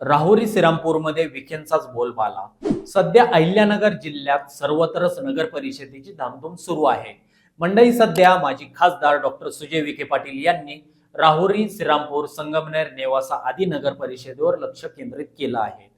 राहुरी श्रीरामपूरमध्ये विखेंचाच बोलबाला. सध्या अहिल्यानगर जिल्ह्यात सर्वत्रच नगर परिषदेची धामधूम सुरू आहे. मंडई सध्या माजी खासदार डॉक्टर सुजय विखे पाटील यांनी राहुरी श्रीरामपूर संगमनेर नेवासा आदी नगर परिषदेवर लक्ष केंद्रित केलं आहे.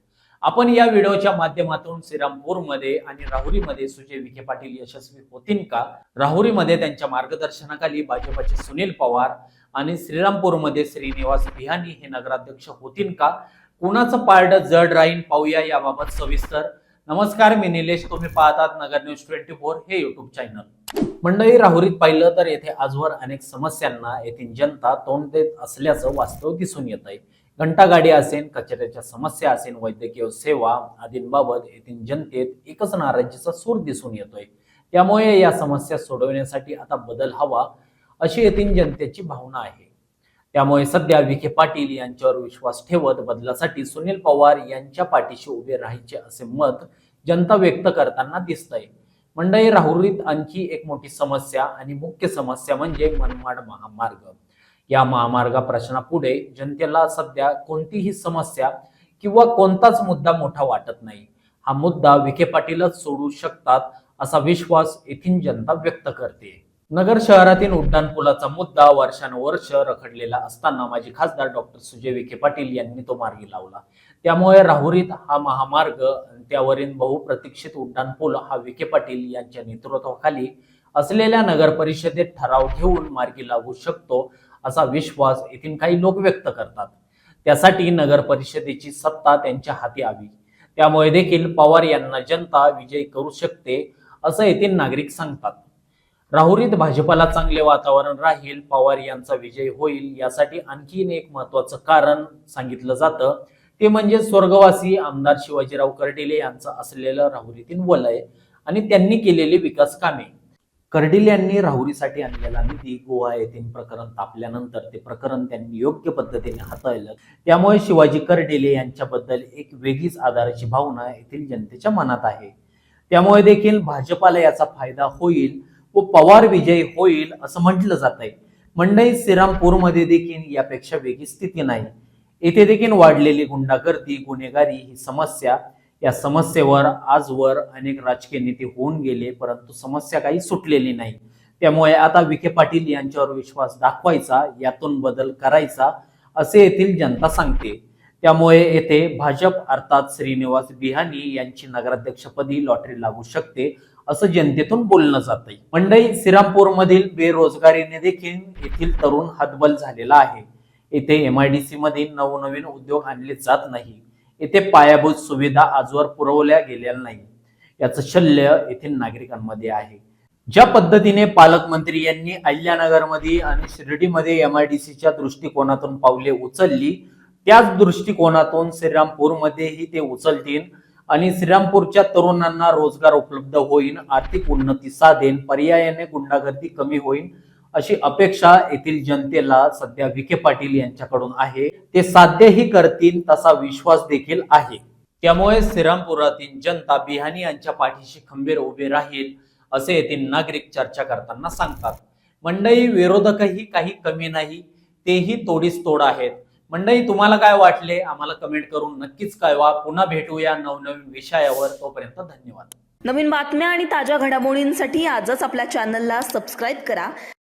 आपण या व्हिडिओच्या माध्यमातून श्रीरामपूरमध्ये आणि राहुरीमध्ये सुजय विखे पाटील यशस्वी होतील का? राहुरीमध्ये त्यांच्या मार्गदर्शनाखाली भाजपचे सुनील पवार आणि श्रीरामपूरमध्ये श्रीनिवास बिहानी हे नगराध्यक्ष होतील का? कुणाचं पारड जड राहीन पाहूया याबाबत सविस्तर. नमस्कार मी निलेश. तुम्ही पाहतात नगर न्यूज ट्वेंटी फोर हे युट्यूब चॅनल मंडळी राहुरीत पाहिलं तर येथे आजवर अनेक समस्यांना येथील जनता तोंड देत असल्याचं वास्तव दिसून येत आहे. घंटागाडी असेल कचऱ्याच्या समस्या असेल वैद्यकीय सेवा आदींबाबत येथील जनतेत एकच नाराजीचा सूर दिसून येतोय. त्यामुळे या समस्या सोडवण्यासाठी आता बदल हवा अशी येथील जनतेची भावना आहे. त्यामुळे सध्या विखे पाटील यांच्यावर विश्वास ठेवत बदलासाठी सुनील पवार यांच्या पाठीशी उभे राहायचे असे मत जनता व्यक्त करताना दिसतंय. मंडई राहुरीत आणखी एक मोठी समस्या आणि मुख्य समस्या म्हणजे मनमाड महामार्ग. या महामार्गा प्रश्नापुढे जनतेला सध्या कोणतीही समस्या किंवा कोणताच मुद्दा मोठा वाटत नाही. हा मुद्दा विखे पाटीलच सोडू शकतात असा विश्वास येथील जनता व्यक्त करते. नगर शहरातील उड्डाणपुलाचा मुद्दा वर्षानुवर्ष रखडलेला असताना माजी खासदार डॉक्टर सुजय विखे पाटील यांनी तो मार्गी लावला. त्यामुळे राहुरीत हा महामार्ग त्यावरील बहुप्रतीक्षित उड्डाणपूल हा विखे पाटील यांच्या नेतृत्वाखाली असलेल्या नगर परिषदेत ठराव घेऊन मार्गी लागू शकतो असा विश्वास येथील काही लोक व्यक्त करतात. त्यासाठी नगर परिषदेची सत्ता त्यांच्या हाती आवी त्यामुळे देखील पवार यांना जनता विजयी करू शकते असं येथील नागरिक सांगतात. राहुरीत भाजपाला चांगले वातावरण राहील पवार यांचा विजय होईल यासाठी आणखीन एक महत्वाचं कारण सांगितलं जातं. ते म्हणजे स्वर्गवासी आमदार शिवाजीराव कर्डिले यांचं असलेलं राहुरीतील वलय आणि त्यांनी केलेली विकास कामे. कर्डिले यांनी राहुरीसाठी आणलेला निधी गोवा येथील प्रकरण तापल्यानंतर ते प्रकरण त्यांनी योग्य पद्धतीने हाताळलं. त्यामुळे शिवाजी कर्डिले यांच्याबद्दल एक वेगळीच आधाराची भावना येथील जनतेच्या मनात आहे. त्यामुळे देखील भाजपाला याचा फायदा होईल व पवार विजयी होईल असं म्हटलं जात आहे मंडई श्रीरामपूरमध्ये देखील यापेक्षा वेगळी स्थिती नाही. येथे देखील वाढलेली गुंडागर्दी गुन्हेगारी ही समस्या. या समस्येवर आजवर अनेक राजकीय नेते होऊन गेले परंतु समस्या काही सुटलेली नाही. त्यामुळे आता विखे पाटील यांच्यावर विश्वास दाखवायचा यातून बदल करायचा असे येथील जनता सांगते. त्यामुळे येथे भाजप अर्थात श्रीनिवास बिहानी यांची नगराध्यक्षपदी लॉटरी लागू शकते असं जनतेतून बोलणं जात आहे मंडई श्रीरामपूर मधील बेरोजगारीने देखील येथील तरुण हतबल झालेला आहे. येथे एमआयडीसी मधील नवनवीन उद्योग आणले जात नाही. येथे पायाभूत सुविधा आजवर पुरवल्या गेलेल्या नाही. याचं शल्य येथील नागरिकांमध्ये आहे. ज्या पद्धतीने पालकमंत्री यांनी अहिल्यानगरमध्ये आणि शिर्डीमध्ये एमआयडीसीच्या दृष्टिकोनातून पावले उचलली त्याच दृष्टिकोनातून श्रीरामपूरमध्येही ते उचलतील आणि श्रीरामपूरच्या तरुणांना रोजगार उपलब्ध होईल आर्थिक उन्नती साधेल पर्यायाने गुंडागर्दी कमी होईल अशी अपेक्षा येथील जनतेला सध्या विखे पाटील यांच्याकडून आहे. ते साध्यही करतील तसा विश्वास देखील आहे. त्यामुळे श्रीरामपुरातील जनता बिहानी यांच्या पाठीशी खंबीर उभे राहील असे येथील नागरिक चर्चा करताना सांगतात. मंडई विरोधकही काही कमी नाही तेही तोडीस तोड आहेत. मंडई तुम्हाला काय वाटले? आम्हाला कमेंट करून नक्कीच कळवा. पुन्हा भेटूया नवनवीन विषयावर. तोपर्यंत धन्यवाद. नवीन बातम्या आणि ताज्या घडामोडींसाठी आजच आपल्या चॅनलला सबस्क्राईब करा.